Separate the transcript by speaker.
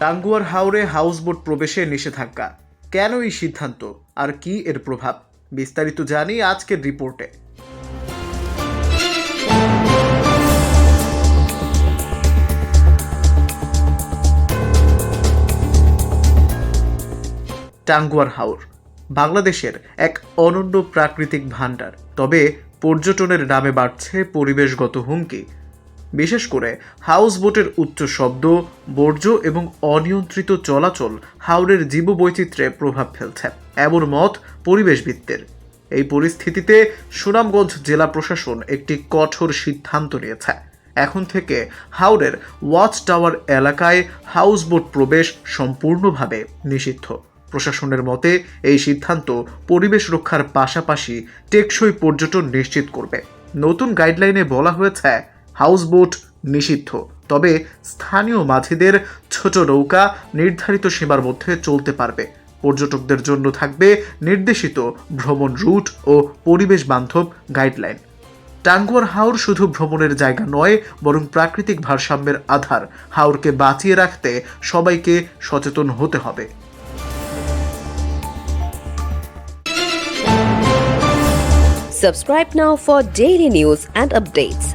Speaker 1: টাঙ্গুয়ার হাওরে হাউসবোট প্রবেশে নিষেধাজ্ঞা। কেন এই সিদ্ধান্ত? আর কি এর প্রভাব? বিস্তারিত জানি আজকের রিপোর্টে। টাঙ্গুয়ার হাওর, বাংলাদেশের এক অনন্য প্রাকৃতিক ভাণ্ডার। তবে পর্যটনের নামে বাড়ছে পরিবেশগত হুমকি। বিশেষ করে হাউস বোটের উচ্চ শব্দ, বর্জ্য এবং অনিয়ন্ত্রিত চলাচল হাওরের জীববৈচিত্র্যে প্রভাব ফেলছে। এমন মত পরিবেশবিদদের। এই পরিস্থিতিতে সুনামগঞ্জ জেলা প্রশাসন একটি কঠোর সিদ্ধান্ত নিয়েছে। এখন থেকে হাওরের ওয়াচ টাওয়ার এলাকায় হাউসবোট প্রবেশ সম্পূর্ণভাবে নিষিদ্ধ। প্রশাসনের মতে, এই সিদ্ধান্ত পরিবেশ রক্ষার পাশাপাশি টেকসই পর্যটন নিশ্চিত করবে। নতুন গাইডলাইনে বলা হয়েছে হাউসবোট নিষিদ্ধ। তবে স্থানীয় মাঝিদের ছোট নৌকা নির্ধারিত সীমার মধ্যে চলতে পারবে। পর্যটকদের জন্য থাকবে নির্দেশিত ভ্রমণ রুট ও পরিবেশ বান্ধব গাইডলাইন। টাঙ্গুয়ার হাওর শুধু ভ্রমণের জায়গা নয়, বরং প্রাকৃতিক ভারসাম্যের আধার। হাওরকে বাঁচিয়ে রাখতে সবাইকে সচেতন হতে হবে।
Speaker 2: Subscribe now for daily news and updates.